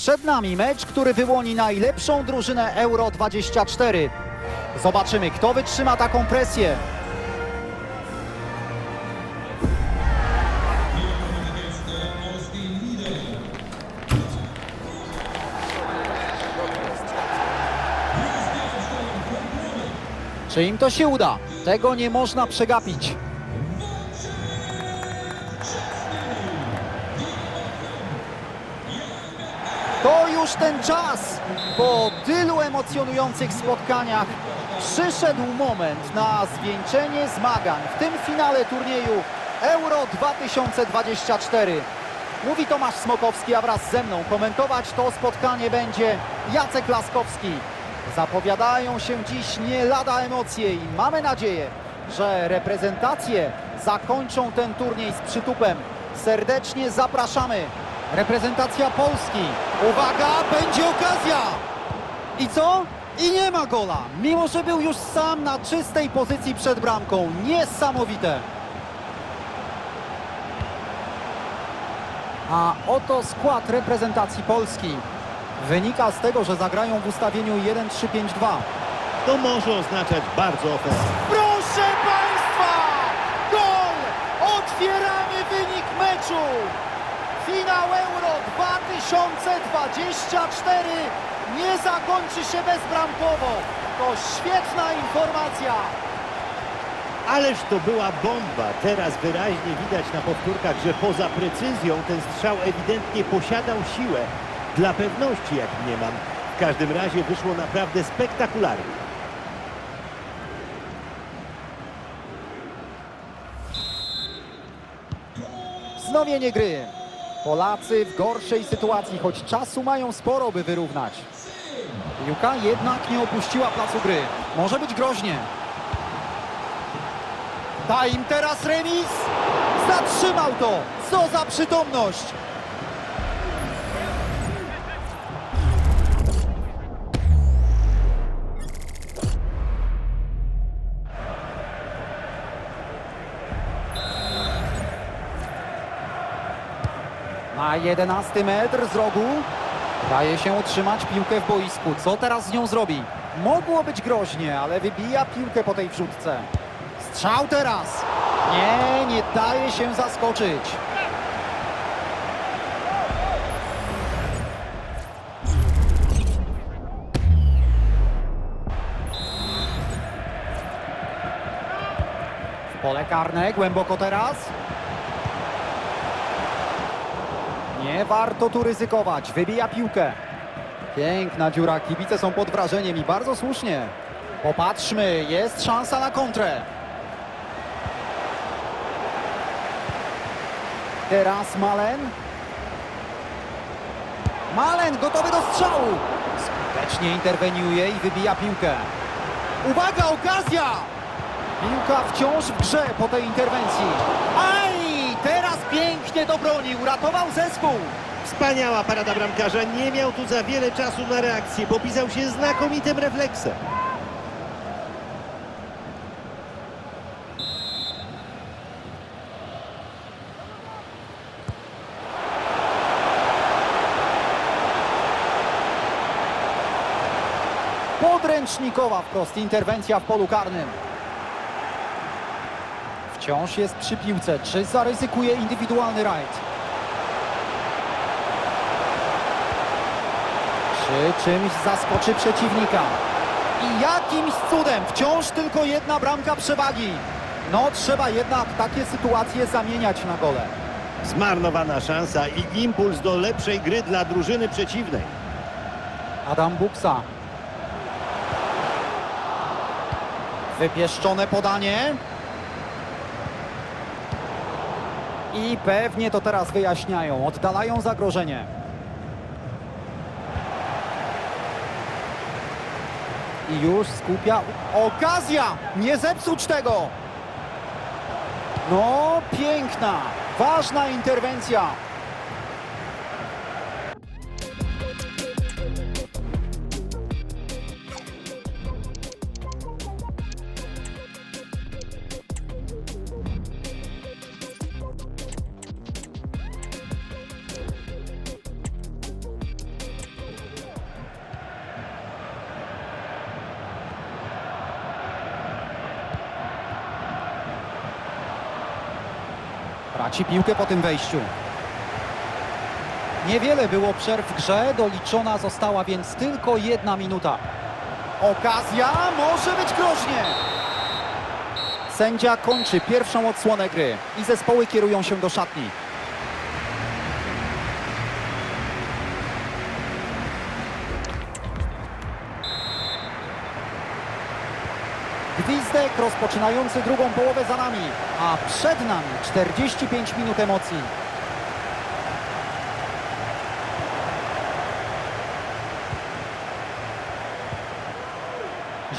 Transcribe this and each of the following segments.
Przed nami mecz, który wyłoni najlepszą drużynę Euro 24. Zobaczymy, kto wytrzyma taką presję. Czy im to się uda? Tego nie można przegapić. Już ten czas. Po tylu emocjonujących spotkaniach przyszedł moment na zwieńczenie zmagań w tym finale turnieju Euro 2024. Mówi Tomasz Smokowski, a wraz ze mną komentować to spotkanie będzie Jacek Laskowski. Zapowiadają się dziś nie lada emocje i mamy nadzieję, że reprezentacje zakończą ten turniej z przytupem. Serdecznie zapraszamy. Reprezentacja Polski. Uwaga, będzie okazja! I co? I nie ma gola, mimo że był już sam na czystej pozycji przed bramką. Niesamowite. A oto skład reprezentacji Polski. Wynika z tego, że zagrają w ustawieniu 1-3-5-2. To może oznaczać bardzo ofensywnie. Proszę Państwa! Gol! Otwieramy wynik meczu! Finał Euro 2024 nie zakończy się bezbramkowo. To świetna informacja. Ależ to była bomba. Teraz wyraźnie widać na powtórkach, że poza precyzją ten strzał ewidentnie posiadał siłę. Dla pewności, jak nie mam. W każdym razie wyszło naprawdę spektakularnie. Wznowienie gry. Polacy w gorszej sytuacji, choć czasu mają sporo, by wyrównać. Piłka jednak nie opuściła placu gry. Może być groźnie. Da im teraz remis. Zatrzymał to. Co za przytomność. Na 11 metr z rogu. Daje się utrzymać piłkę w boisku. Co teraz z nią zrobi? Mogło być groźnie, ale wybija piłkę po tej wrzutce. Strzał teraz. Nie, nie daje się zaskoczyć. Pole karne, głęboko teraz. Nie warto tu ryzykować. Wybija piłkę. Piękna dziura. Kibice są pod wrażeniem i bardzo słusznie. Popatrzmy, jest szansa na kontrę. Teraz Malen. Malen gotowy do strzału. Skutecznie interweniuje i wybija piłkę. Uwaga, okazja! Piłka wciąż w grze po tej interwencji. Aj! Pięknie do broni. Uratował zespół. Wspaniała parada bramkarza. Nie miał tu za wiele czasu na reakcję. Popisał się znakomitym refleksem. Podręcznikowa wprost interwencja w polu karnym. Wciąż jest przy piłce. Czy zaryzykuje indywidualny rajd? Czy czymś zaskoczy przeciwnika? I jakimś cudem wciąż tylko jedna bramka przewagi. No trzeba jednak takie sytuacje zamieniać na gole. Zmarnowana szansa i impuls do lepszej gry dla drużyny przeciwnej. Adam Buksa. Wypieszczone podanie. I pewnie to teraz wyjaśniają. Oddalają zagrożenie. I już skupia... Okazja! Nie zepsuć tego! No, piękna, ważna interwencja. Traci piłkę po tym wejściu. Niewiele było przerw w grze, doliczona została więc tylko jedna minuta. Okazja może być groźnie. Sędzia kończy pierwszą odsłonę gry i zespoły kierują się do szatni. Gwizdek rozpoczynający drugą połowę za nami, a przed nami 45 minut emocji.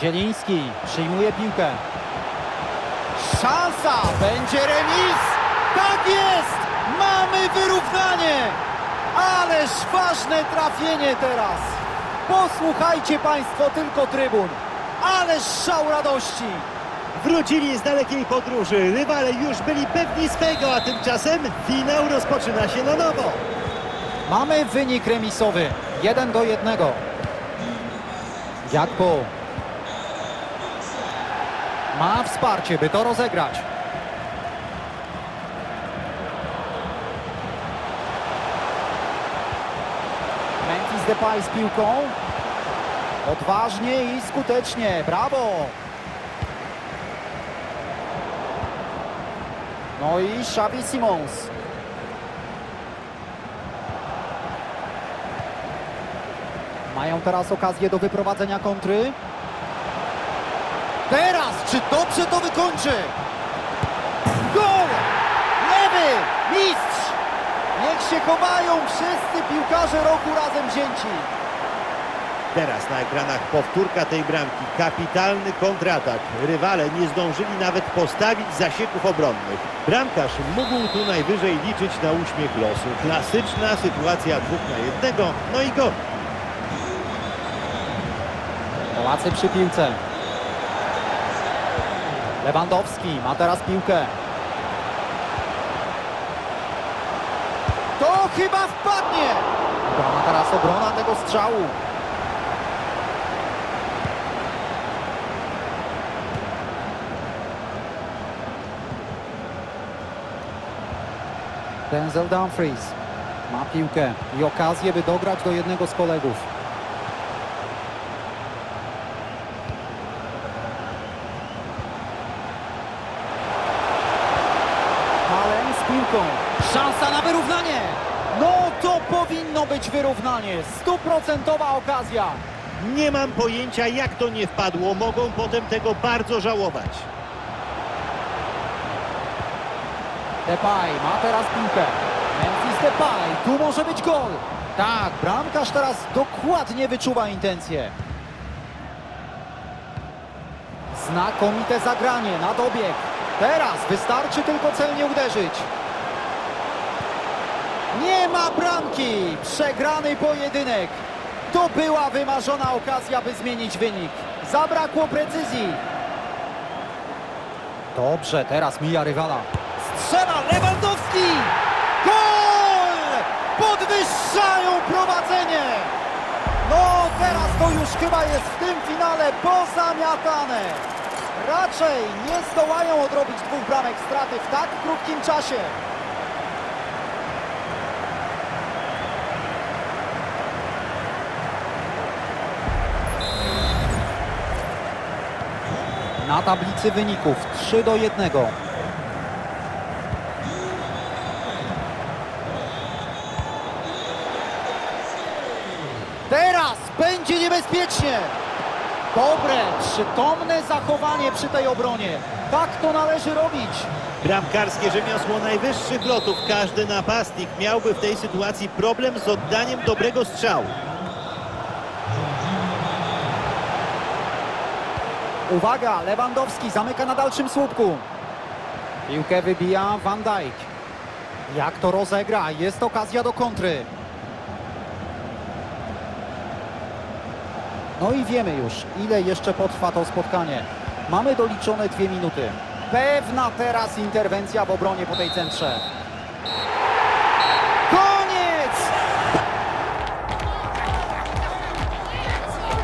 Zieliński przyjmuje piłkę. Szansa! Będzie remis! Tak jest! Mamy wyrównanie! Ależ ważne trafienie teraz! Posłuchajcie Państwo tylko trybun! Ależ szał radości! Wrócili z dalekiej podróży. Rywale już byli pewni swego, a tymczasem finał rozpoczyna się na nowo. Mamy wynik remisowy. 1 do 1. Jakpo ma wsparcie, by to rozegrać. Memphis Depay z piłką. Odważnie i skutecznie. Brawo! No i Xavi Simons. Mają teraz okazję do wyprowadzenia kontry. Teraz, czy dobrze to wykończy? Gol! Lewy! Mistrz! Niech się chowają wszyscy piłkarze roku razem wzięci. Teraz na ekranach powtórka tej bramki. Kapitalny kontratak. Rywale nie zdążyli nawet postawić zasieków obronnych. Bramkarz mógł tu najwyżej liczyć na uśmiech losu. Klasyczna sytuacja dwóch na jednego. No i gol. Polacy przy piłce. Lewandowski ma teraz piłkę. To chyba wpadnie! Obrona teraz obrona tego strzału. Denzel Dumfries ma piłkę i okazję, by dograć do jednego z kolegów. Allen z piłką. Szansa na wyrównanie. No to powinno być wyrównanie. Stuprocentowa okazja. Nie mam pojęcia jak to nie wpadło. Mogą potem tego bardzo żałować. Depay ma teraz piłkę. Memphis Depay. Tu może być gol. Tak, bramkarz teraz dokładnie wyczuwa intencje. Znakomite zagranie na dobieg. Teraz wystarczy tylko celnie uderzyć. Nie ma bramki. Przegrany pojedynek. To była wymarzona okazja, by zmienić wynik. Zabrakło precyzji. Dobrze, teraz mija rywala. Gol! Podwyższają prowadzenie! No teraz to już chyba jest w tym finale pozamiatane. Raczej nie zdołają odrobić dwóch bramek straty w tak krótkim czasie. Na tablicy wyników 3 do 1. Teraz będzie niebezpiecznie. Dobre, przytomne zachowanie przy tej obronie. Tak to należy robić. Bramkarskie rzemiosło najwyższych lotów. Każdy napastnik miałby w tej sytuacji problem z oddaniem dobrego strzału. Uwaga, Lewandowski zamyka na dalszym słupku. Piłkę wybija Van Dijk. Jak to rozegra? Jest okazja do kontry. No i wiemy już, ile jeszcze potrwa to spotkanie. Mamy doliczone dwie minuty. Pewna teraz interwencja w obronie po tej centrze.